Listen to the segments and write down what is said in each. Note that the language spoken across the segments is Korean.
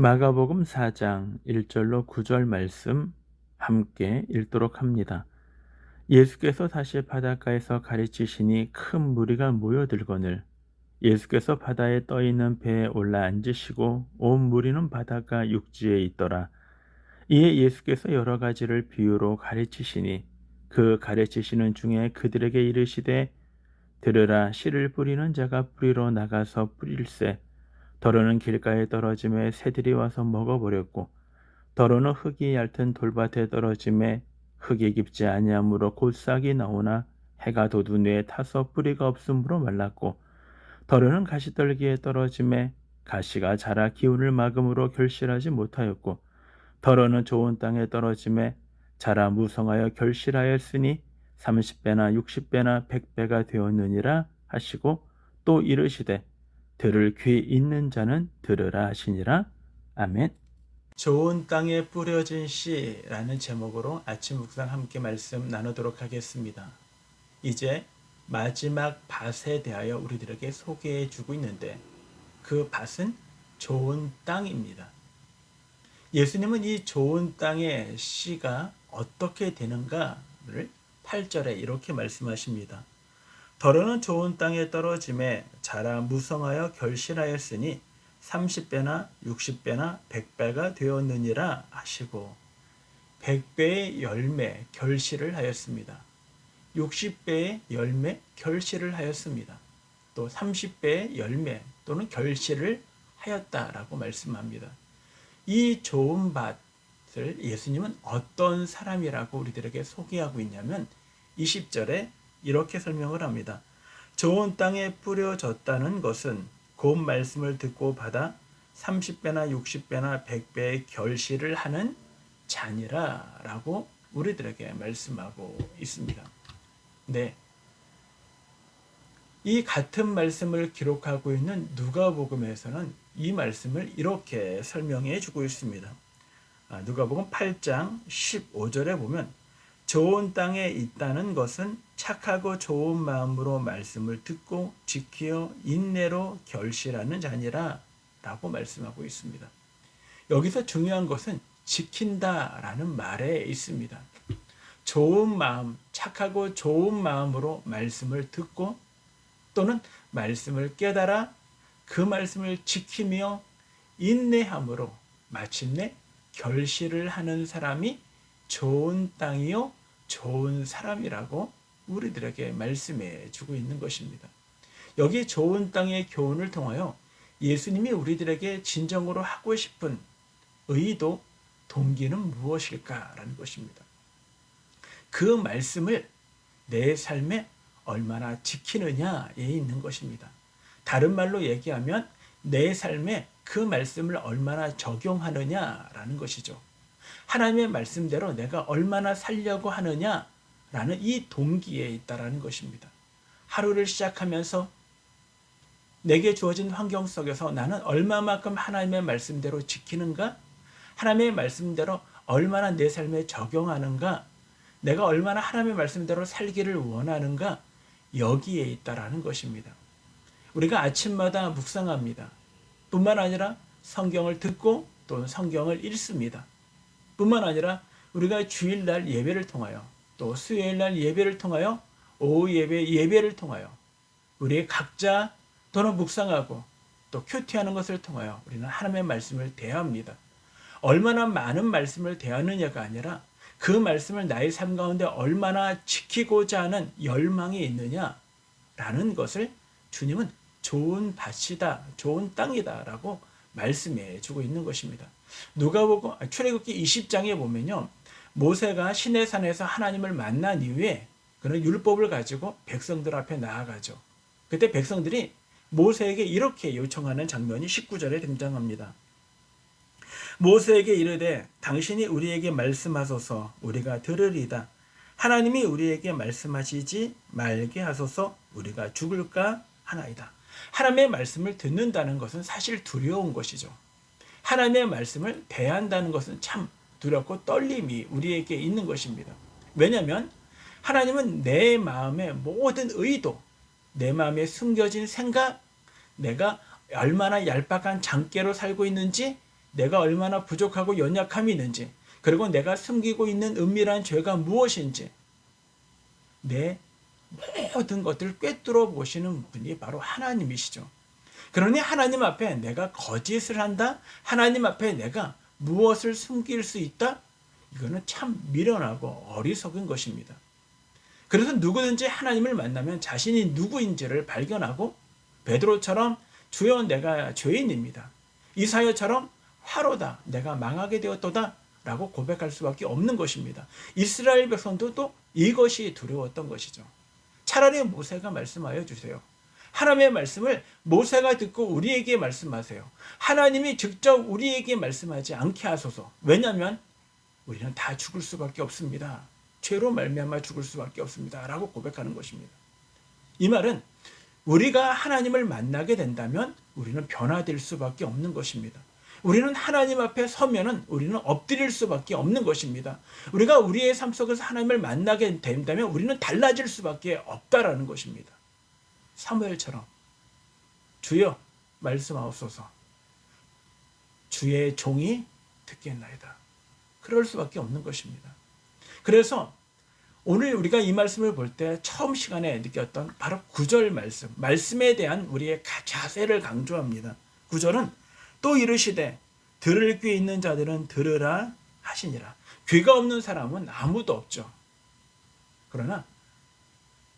마가복음 4장 1절로 9절 말씀 함께 읽도록 합니다. 예수께서 다시 바닷가에서 가르치시니 큰 무리가 모여들거늘 예수께서 바다에 떠 있는 배에 올라 앉으시고 온 무리는 바닷가 육지에 있더라. 이에 예수께서 여러 가지를 비유로 가르치시니 그 가르치시는 중에 그들에게 이르시되 들으라 씨를 뿌리는 자가 뿌리러 나가서 뿌릴새 더러는 길가에 떨어짐에 새들이 와서 먹어버렸고 더러는 흙이 얇은 돌밭에 떨어짐에 흙이 깊지 아니하므로 곧 싹이 나오나 해가 돋우뇌에 타서 뿌리가 없으므로 말랐고 더러는 가시떨기에 떨어짐에 가시가 자라 기운을 막음으로 결실하지 못하였고 더러는 좋은 땅에 떨어짐에 자라 무성하여 결실하였으니 30배나 60배나 100배가 되었느니라 하시고 또 이르시되 들을 귀 있는 자는 들으라 하시니라. 아멘. 좋은 땅에 뿌려진 씨라는 제목으로 아침 묵상 함께 말씀 나누도록 하겠습니다. 이제 마지막 밭에 대하여 우리들에게 소개해 주고 있는데 그 밭은 좋은 땅입니다. 예수님은 이 좋은 땅의 씨가 어떻게 되는가를 8절에 이렇게 말씀하십니다. 더러는 좋은 땅에 떨어짐에 자라 무성하여 결실하였으니 30배나 60배나 100배가 되었느니라 하시고 100배의 열매 결실을 하였습니다. 60배의 열매 결실을 하였습니다. 또 30배의 열매 또는 결실을 하였다라고 말씀합니다. 이 좋은 밭을 예수님은 어떤 사람이라고 우리들에게 소개하고 있냐면 20절에 이렇게 설명을 합니다. 좋은 땅에 뿌려졌다는 것은 곧 말씀을 듣고 받아 30배나 60배나 100배의 결실을 하는 자니라 라고 우리들에게 말씀하고 있습니다. 네. 이 같은 말씀을 기록하고 있는 누가복음에서는 이 말씀을 이렇게 설명해 주고 있습니다. 아, 누가복음 8장 15절에 보면 좋은 땅에 있다는 것은 착하고 좋은 마음으로 말씀을 듣고 지키어 인내로 결실하는 자니라 라고 말씀하고 있습니다. 여기서 중요한 것은 지킨다 라는 말에 있습니다. 좋은 마음, 착하고 좋은 마음으로 말씀을 듣고 또는 말씀을 깨달아 그 말씀을 지키며 인내함으로 마침내 결실을 하는 사람이 좋은 땅이요 좋은 사람이라고 우리들에게 말씀해 주고 있는 것입니다. 여기 좋은 땅의 교훈을 통하여 예수님이 우리들에게 진정으로 하고 싶은 의도, 동기는 무엇일까라는 것입니다. 그 말씀을 내 삶에 얼마나 지키느냐에 있는 것입니다. 다른 말로 얘기하면 내 삶에 그 말씀을 얼마나 적용하느냐라는 것이죠. 하나님의 말씀대로 내가 얼마나 살려고 하느냐 라는 이 동기에 있다라는 것입니다. 하루를 시작하면서 내게 주어진 환경 속에서 나는 얼마만큼 하나님의 말씀대로 지키는가? 하나님의 말씀대로 얼마나 내 삶에 적용하는가? 내가 얼마나 하나님의 말씀대로 살기를 원하는가? 여기에 있다라는 것입니다. 우리가 아침마다 묵상합니다. 뿐만 아니라 성경을 듣고 또 성경을 읽습니다. 뿐만 아니라 우리가 주일날 예배를 통하여 또 수요일 날 예배를 통하여 오후 예배 예배를 통하여 우리 각자 또는 묵상하고 또 큐티하는 것을 통하여 우리는 하나님의 말씀을 대합니다. 얼마나 많은 말씀을 대하느냐가 아니라 그 말씀을 나의 삶 가운데 얼마나 지키고자 하는 열망이 있느냐라는 것을 주님은 좋은 밭이다, 좋은 땅이다라고 말씀해 주고 있는 것입니다. 누가복음 아, 출애굽기 20장에 보면요. 모세가 시내 산에서 하나님을 만난 이후에 그런 율법을 가지고 백성들 앞에 나아가죠. 그때 백성들이 모세에게 이렇게 요청하는 장면이 19절에 등장합니다. 모세에게 이르되 당신이 우리에게 말씀하소서 우리가 들으리다. 하나님이 우리에게 말씀하시지 말게 하소서 우리가 죽을까 하나이다. 하나님의 말씀을 듣는다는 것은 사실 두려운 것이죠. 하나님의 말씀을 대한다는 것은 참 두렵고 떨림이 우리에게 있는 것입니다. 왜냐하면 하나님은 내 마음의 모든 의도, 내 마음에 숨겨진 생각, 내가 얼마나 얄팍한 장깨로 살고 있는지, 내가 얼마나 부족하고 연약함이 있는지, 그리고 내가 숨기고 있는 은밀한 죄가 무엇인지, 내 모든 것들을 꿰뚫어 보시는 분이 바로 하나님이시죠. 그러니 하나님 앞에 내가 거짓을 한다? 하나님 앞에 내가 무엇을 숨길 수 있다? 이거는 참 미련하고 어리석은 것입니다. 그래서 누구든지 하나님을 만나면 자신이 누구인지를 발견하고 베드로처럼 주여 내가 죄인입니다. 이사야처럼 화로다 내가 망하게 되었도다 라고 고백할 수밖에 없는 것입니다. 이스라엘 백성도 또 이것이 두려웠던 것이죠. 차라리 모세가 말씀하여 주세요. 하나님의 말씀을 모세가 듣고 우리에게 말씀하세요. 하나님이 직접 우리에게 말씀하지 않게 하소서. 왜냐하면 우리는 다 죽을 수밖에 없습니다. 죄로 말미암아 죽을 수밖에 없습니다라고 고백하는 것입니다. 이 말은 우리가 하나님을 만나게 된다면 우리는 변화될 수밖에 없는 것입니다. 우리는 하나님 앞에 서면은 우리는 엎드릴 수밖에 없는 것입니다. 우리가 우리의 삶 속에서 하나님을 만나게 된다면 우리는 달라질 수밖에 없다라는 것입니다. 사무엘처럼 주여 말씀하옵소서 주의 종이 듣겠나이다. 그럴 수밖에 없는 것입니다. 그래서 오늘 우리가 이 말씀을 볼 때 처음 시간에 느꼈던 바로 구절 말씀, 말씀에 대한 우리의 자세를 강조합니다. 구절은 또 이르시되 들을 귀 있는 자들은 들으라 하시니라. 귀가 없는 사람은 아무도 없죠. 그러나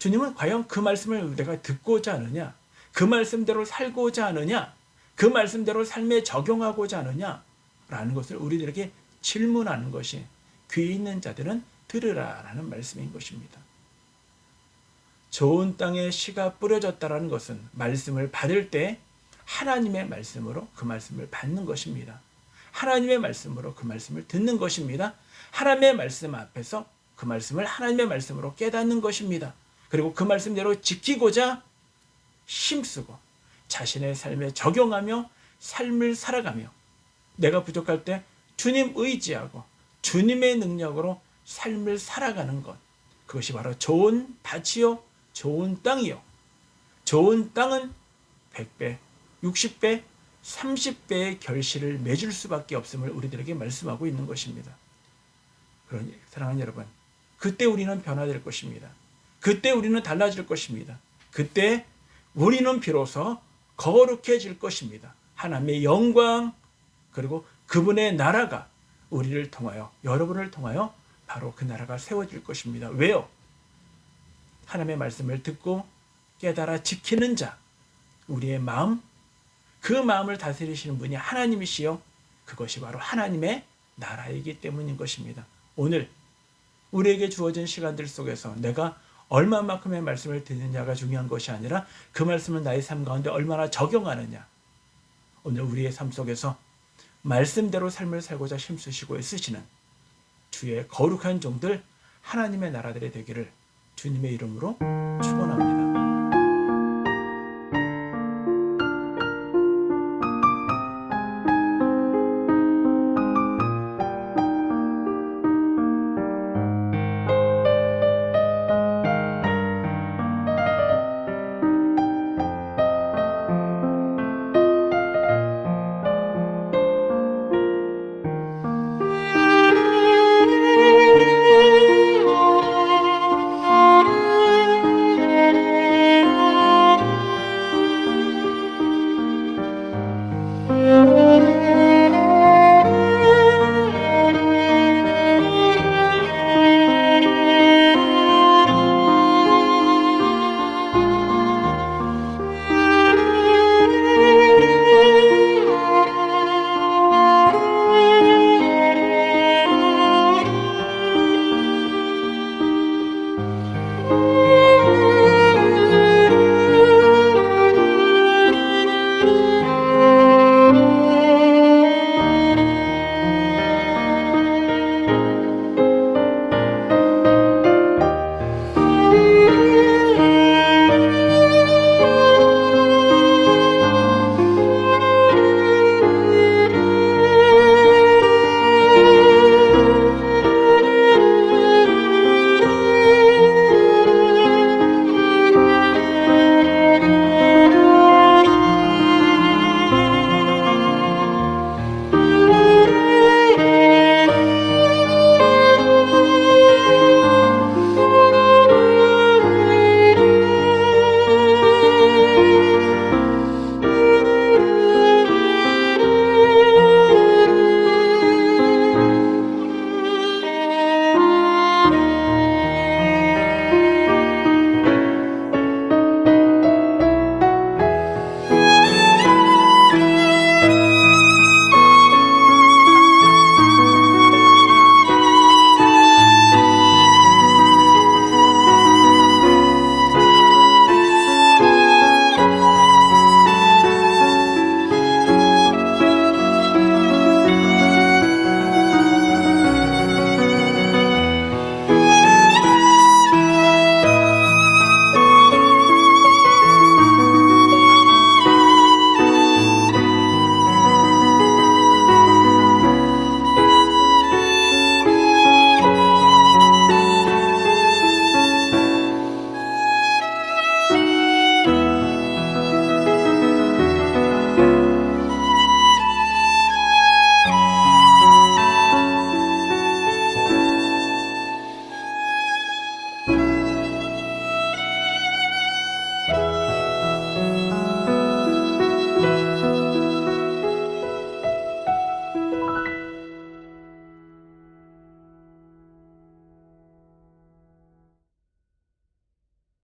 주님은 과연 그 말씀을 내가 듣고자 하느냐? 그 말씀대로 살고자 하느냐? 그 말씀대로 삶에 적용하고자 하느냐? 라는 것을 우리들에게 질문하는 것이 귀 있는 자들은 들으라 라는 말씀인 것입니다. 좋은 땅에 씨가 뿌려졌다라는 것은 말씀을 받을 때 하나님의 말씀으로 그 말씀을 받는 것입니다. 하나님의 말씀으로 그 말씀을 듣는 것입니다. 하나님의 말씀 앞에서 그 말씀을 하나님의 말씀으로 깨닫는 것입니다. 그리고 그 말씀대로 지키고자 힘쓰고 자신의 삶에 적용하며 삶을 살아가며 내가 부족할 때 주님 의지하고 주님의 능력으로 삶을 살아가는 것. 그것이 바로 좋은 밭이요, 좋은 땅이요. 좋은 땅은 100배, 60배, 30배의 결실을 맺을 수밖에 없음을 우리들에게 말씀하고 있는 것입니다. 그러니 사랑하는 여러분, 그때 우리는 변화될 것입니다. 그때 우리는 달라질 것입니다. 그때 우리는 비로소 거룩해질 것입니다. 하나님의 영광 그리고 그분의 나라가 우리를 통하여 여러분을 통하여 바로 그 나라가 세워질 것입니다. 왜요? 하나님의 말씀을 듣고 깨달아 지키는 자, 우리의 마음, 그 마음을 다스리시는 분이 하나님이시요. 그것이 바로 하나님의 나라이기 때문인 것입니다. 오늘 우리에게 주어진 시간들 속에서 내가 얼마만큼의 말씀을 듣느냐가 중요한 것이 아니라 그 말씀을 나의 삶 가운데 얼마나 적용하느냐. 오늘 우리의 삶 속에서 말씀대로 삶을 살고자 힘쓰시고 애쓰시는 주의 거룩한 종들 하나님의 나라들이 되기를 주님의 이름으로 축원합니다.